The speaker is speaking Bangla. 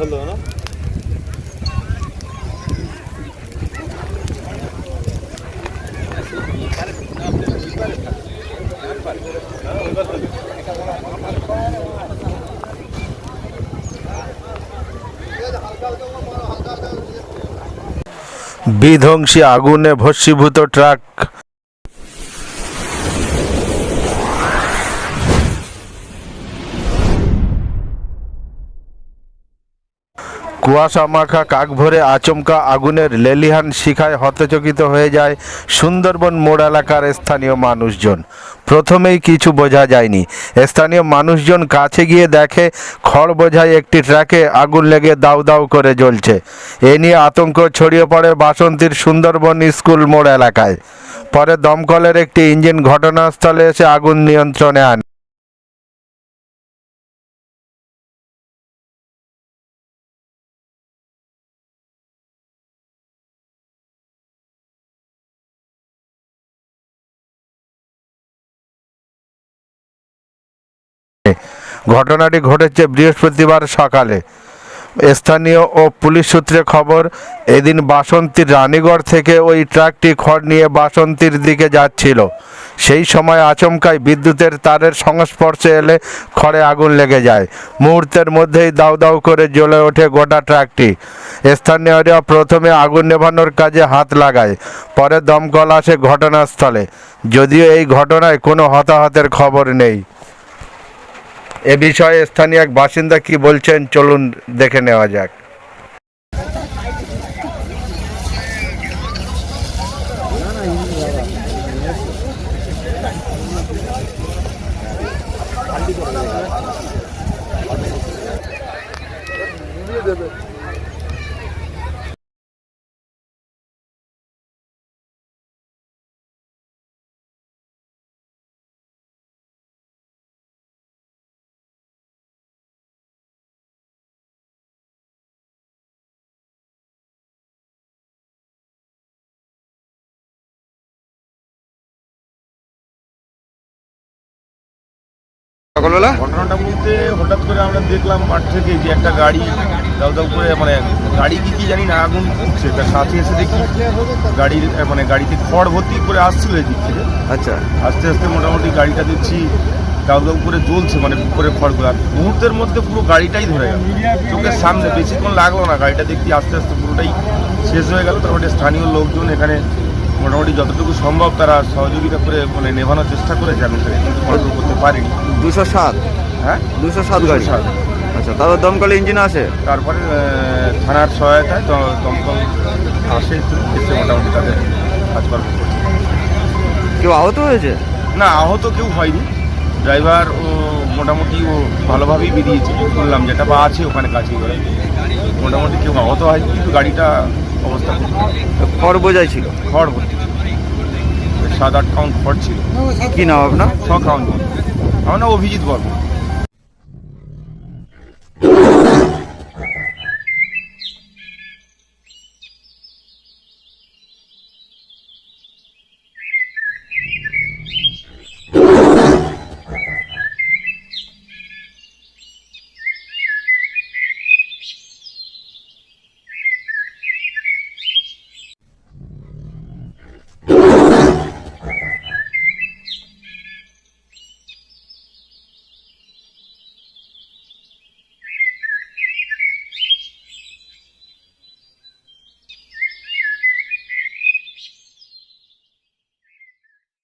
হলো না? বিধ্বংসী আগুনে ভস্মীভূত ট্রাক কুয়াশা মাখা, কাক ভরে আচমকা আগুনের লেলিহান শিখায় হতচকিত হয়ে যায় সুন্দরবন মোড় এলাকার স্থানীয় মানুষজন। প্রথমেই কিছু বোঝা যায়নি। স্থানীয় মানুষজন কাছে গিয়ে দেখে, খড় বোঝায় একটি ট্রাকে আগুন লেগে দাউ দাউ করে জ্বলছে। এ নিয়ে আতঙ্ক ছড়িয়ে পড়ে বাসন্তীর সুন্দরবন স্কুল মোড় এলাকায়। পরে দমকলের একটি ইঞ্জিন ঘটনাস্থলে এসে আগুন নিয়ন্ত্রণে আনে। ঘটনাটি ঘটেছে বৃহস্পতিবার সকালে। স্থানীয় ও পুলিশ সূত্রে খবর, এদিন বাসন্তীর রানীগড় থেকে ওই ট্রাকটি খড় নিয়ে বাসন্তীর দিকে যাচ্ছিল। সেই সময় আচমকায় বিদ্যুতের তারের সংস্পর্শে এলে খড়ে আগুন লেগে যায়। মুহূর্তের মধ্যেই দাউ দাউ করে জ্বলে ওঠে গোটা ট্রাকটি। স্থানীয়রা প্রথমে আগুন নেভানোর কাজে হাত লাগায়, পরে দমকল আসে ঘটনাস্থলে। যদিও এই ঘটনায় কোনো হতাহতের খবর নেই। এ বিষয়ে স্থানীয় এক বাসিন্দা কি বলছেন? চলুন দেখে নেওয়া যাক। সকালবেলা? ঘটনাটা বলতে হঠাৎ করে আমরা দেখলাম মাঠ থেকে যে একটা গাড়ি দাউ দাউ করে মানে গাড়ি কি কি জানি না আগুন উঠছে তার সাথে এসে দেখি গাড়ির মানে গাড়িতে খড় ভর্তি করে আসছিল এদিক থেকে। আচ্ছা। আস্তে আস্তে মোটামুটি গাড়িটা দেখছি দাউ দাউ করে জ্বলছে মানে করে খড়গুলো। মুহূর্তের মধ্যে পুরো গাড়িটাই ধরে গেল। চোখের সামনে বেশিক্ষণ লাগল না। গাড়িটা দেখছি আস্তে আস্তে পুরোটাই শেষ হয়ে গেল। তারপরে স্থানীয় লোকজন এখানে মোটামুটি যতটুকু সম্ভব তারা সহযোগিতা করে মানে নেভানোর চেষ্টা করেছে আমি কিন্তু কন্ট্রোল করতে পারিনি। দুশো সাত? হ্যাঁ? দুশো সাত গাড়ি? সাত। আচ্ছা তারপর দমকল ইঞ্জিন আছে তারপরে থানার সহায়তায় দমকল আসে একটু, এসে মোটামুটি তাদের কাজকর্ম কেউ আহত হয়েছে? না আহত কেউ হয়নি। ড্রাইভার ও মোটামুটি ও ভালোভাবেই বেরিয়েছে বললাম যেটা বা আছে ওখানে কাছে। মোটামুটি কেউ আহত হয়নি কিন্তু গাড়িটা অবস্থা। খড় বোঝাই ছিল? খড় ভর্তি সাত আট কাউন্ট খড় ছিল। কি নাম আপনার? ছ কাউন্ট আমার নাম অভিজিৎ বর্মা